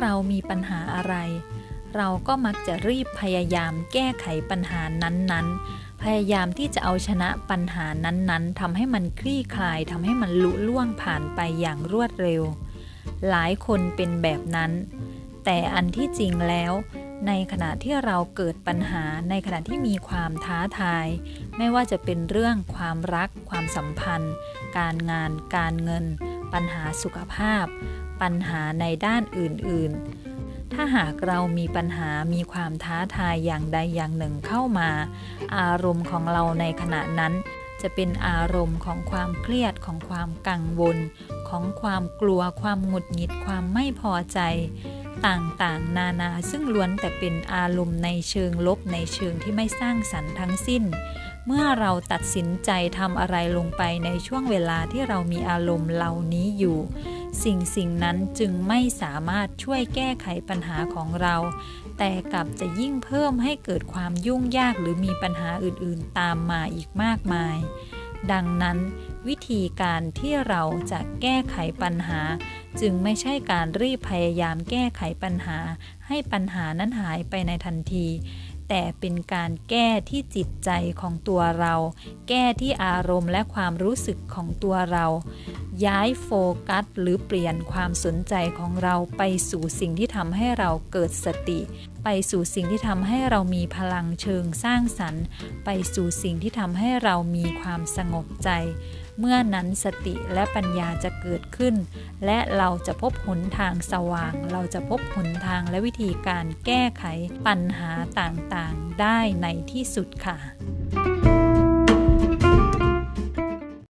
เรามีปัญหาอะไร เราก็มักจะรีบพยายามแก้ไขปัญหานั้นๆ พยายามที่จะเอาชนะปัญหานั้นๆทำให้มันคลี่คลายทำให้มันลุล่วงผ่านไปอย่างรวดเร็ว หลายคนเป็นแบบนั้น แต่อันที่จริงแล้วในขณะที่เราเกิดปัญหาในขณะที่มีความท้าทาย ไม่ว่าจะเป็นเรื่องความรัก ความสัมพันธ์ การงาน การเงิน ปัญหาสุขภาพ ปัญหาในด้านอื่นๆ ถ้าหากเรามีปัญหามีความท้าทายอย่างใดอย่างหนึ่งเข้ามา อารมณ์ของเราในขณะนั้น จะเป็นอารมณ์ของความเครียดของความกังวล ของความกลัว ความหงุดหงิดความไม่พอใจ ต่างๆ นานาซึ่งล้วนแต่เป็นอารมณ์ในเชิงลบในเชิงที่ไม่สร้างสรรค์ทั้งสิ้น เมื่อเราตัดสินใจทำอะไรลงไปในช่วงเวลาที่เรามีอารมณ์เหล่านี้อยู่ สิ่งสิ่งนั้นจึงไม่สามารถช่วยแก้ไขปัญหาของเรา แต่กลับจะยิ่งเพิ่มให้เกิดความยุ่งยากหรือมีปัญหาอื่นๆ ตามมาอีกมากมาย ดังนั้น วิธีการที่เราจะแก้ไขปัญหา จึงไม่ใช่การรีบพยายามแก้ไขปัญหา ให้ปัญหานั้นหายไปในทันที แต่เป็นการแก้ที่จิตใจของตัวเรา แก้ที่อารมณ์และความรู้สึกของตัวเรา ย้ายโฟกัสหรือเปลี่ยนความสนใจของเราไปสู่สิ่งที่ทำให้เราเกิดสติ ไปสู่สิ่งที่ทำให้เรามีพลังเชิงสร้างสรรค์ ไปสู่สิ่งที่ทำให้เรามีความสงบใจ เมื่อนั้นสติและปัญญาจะเกิดขึ้น และเราจะพบหนทางสว่าง เราจะพบหนทางและวิธีการแก้ไขปัญหาต่างๆ ได้ในที่สุดค่ะ